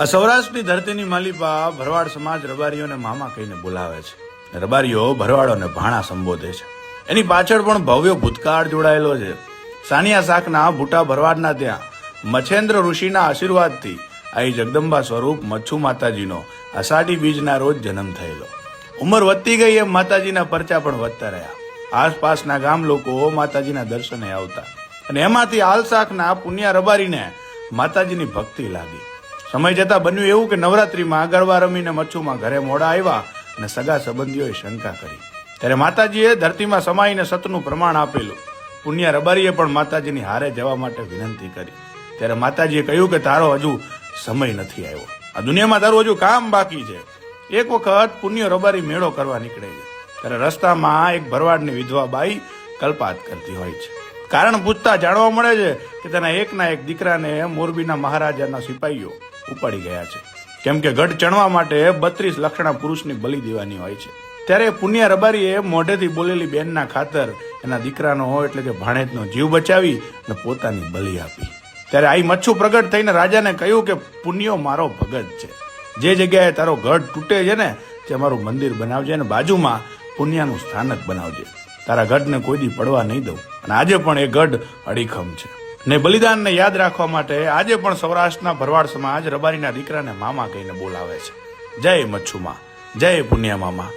આ સૌરાષ્ટ્રની ધરતીની માલિપા ભરવાડ સમાજ રબારીઓને મામા કહીને બોલાવે છે. રબારીઓ ભરવાડોને ભાણા સંબોધે છે. એની પાછળ પણ ભવ્ય ભૂતકાળ જોડાયેલો છે. સાનિયા શાકના ભૂટા ભરવાડના ત્યાં મચ્છેન્દ્ર ઋષિના આશીર્વાદથી આઈ જગદંબા સ્વરૂપ મચ્છુ માતાજીનો અષાઢી બીજના રોજ જન્મ થયેલો. ઉંમર વધતી ગઈ એમ માતાજીના પરચા પણ વધતા રહ્યા. આસપાસના ગામ લોકો માતાજીના દર્શને આવતા. અને એમાંથી આલસાકના પુણ્યા રબારીને માતાજીની ભક્તિ લાગી. સમય જતા બન્યું એવું કે નવરાત્રીમાં આગળવા રમીને મચ્છુમાં ઘરે મોડા આવ્યા અને સગા સંબંધીઓએ શંકા કરી. ત્યારે માતાજીએ ધરતીમાં સમાઈને સતનું પ્રમાણ આપેલું. પુણ્ય રબારીએ પણ માતાજીની હારે જવા માટે વિનંતી કરી. ત્યારે માતાજીએ કહ્યું કે તારો હજુ સમય નથી આવ્યો. આ દુનિયામાં તારું હજુ કામ બાકી છે. એક વખત પુણ્ય રબારી મેળો કરવા નીકળે છે. ત્યારે રસ્તામાં એક ભરવાડની વિધવા બાઈ કલ્પાત કરતી હોય છે. કારણ પૂછતા જાણવા મળે છે કે તેના એકના એક દીકરાને મોરબીના મહારાજાના સિપાહીઓ ઉપાડી ગયા છે. કેમ કે ગઢ ચણવા માટે બત્રીસ લક્ષણા પુરુષની બલી દેવાની હોય છે. ત્યારે પુન્યા રબારીએ મોઢેથી બોલેલી બેનના ખાતર એના દીકરાનો એટલે કે ભાણેજનો જીવ બચાવી અને પોતાની બલી આપી. ત્યારે આઈ મચ્છુ પ્રગટ થઈને રાજાને કહ્યું કે, પુન્યો મારો ભગત છે. જે જગ્યાએ તારો ગઢ તૂટે છે ને, તે મારું મંદિર બનાવજે અને બાજુમાં પુન્યાનું સ્થાનક બનાવજે. તારા ગઢને કોઈ દી પડવા નહીં દઉં. અને આજે પણ એ ગઢ અડીખમ છે. ને બલિદાનને યાદ રાખવા માટે આજે પણ સૌરાષ્ટ્રના ભરવાડ સમાજ રબારીના દીકરાને મામા કહીને બોલાવે છે. જય મચ્છુમા. જય પુણ્યા મામા